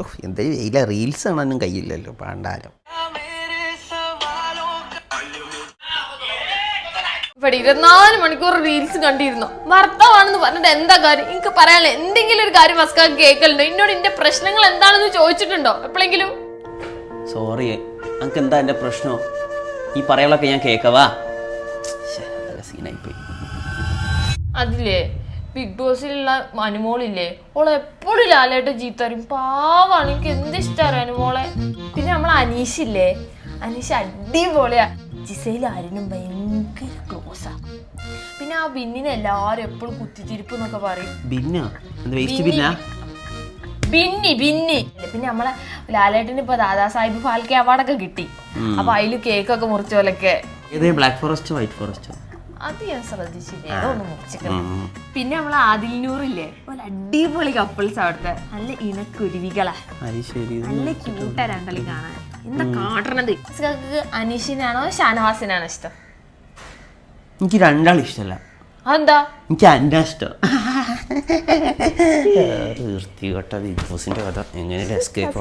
ഓ എന്താ വെയില? റീൽസ് കാണാനും കയ്യില്ലല്ലോ പാണ്ടാരം. ഇവിടെ ഇരുപത്തിനാല് മണിക്കൂർ റീൽസ് കണ്ടിരുന്നു. ഭർത്താവാണെന്ന് പറഞ്ഞിട്ട് എന്താ കാര്യം? എനിക്ക് പറയാനുള്ള എന്തെങ്കിലും ഒരു കാര്യം മസ്കാ കേൾക്കലുണ്ടോ? എന്നോട് എന്റെ പ്രശ്നങ്ങൾ എന്താണെന്ന് ചോദിച്ചിട്ടുണ്ടോ എപ്പോഴെങ്കിലും? സോറി എനിക്ക് എന്താ എന്റെ പ്രശ്നം? ഈ പറയലൊക്കെ ഞാൻ കേക്കവാ ശ്ശെ, അതൊക്കെ സീനായിപ്പോയി അതില്ലേ ബിഗ് ബോസിലുള്ള അനുമോളില്ലേ? ഓളെ എപ്പോഴും ലാലേട്ട ജീത്തറിയും പാവാണ്. എനിക്ക് എന്ത് ഇഷ്ടമാണ് അനുമോളെ? പിന്നെ നമ്മൾ അനീഷില്ലേ? അനീഷ് അടിപൊളിയാ. ജിസയിൽ ആരിനും ഭയങ്കര ക്ലോസാ പിന്നെ ആ ബിന്നിനെ എല്ലാവരും എപ്പോഴും കുത്തിത്തിരിപ്പ് എന്നൊക്കെ പറയും. ബിന്നാ? ബിന്നാ? പിന്നെ നമ്മളെ ലാലേട്ടന് ഇപ്പൊ ദാദാ സാഹിബ് ഫാൽക്കെ അവാർഡൊക്കെ കിട്ടി. അപ്പൊ അതിൽ കേക്കൊക്കെ മുറിച്ചോലൊക്കെ ബ്ലാക്ക് ഫോറസ്റ്റോ വൈറ്റ് ഫോറസ്റ്റോ അത് ഞാൻ ശ്രദ്ധിച്ചില്ലേ ഒന്ന് മുറിച്ചിക്കണം പിന്നെ നമ്മളെ ആദിൽ നൂറില്ലേ പോലെ അടിപൊളി കപ്പിൾസ് അവിടുത്തെ. നല്ല ഇണക്കുരുവികളാ നല്ല ക്യൂട്ടാ രണ്ടളി കാണാൻ. എന്താ കാട്ടണത്? അനീഷിനാണോ ഷാനവാസിനാണോ ഇഷ്ടം? എനിക്ക് രണ്ടാളും ഇഷ്ടമല്ല അതെന്താ? എനിക്ക് അന്ന ഇഷ്ടം. വൃത്തികെട്ട ബിഗ് ബോസിന്റെ കഥ. എങ്ങനെ എസ്കേപ്പ്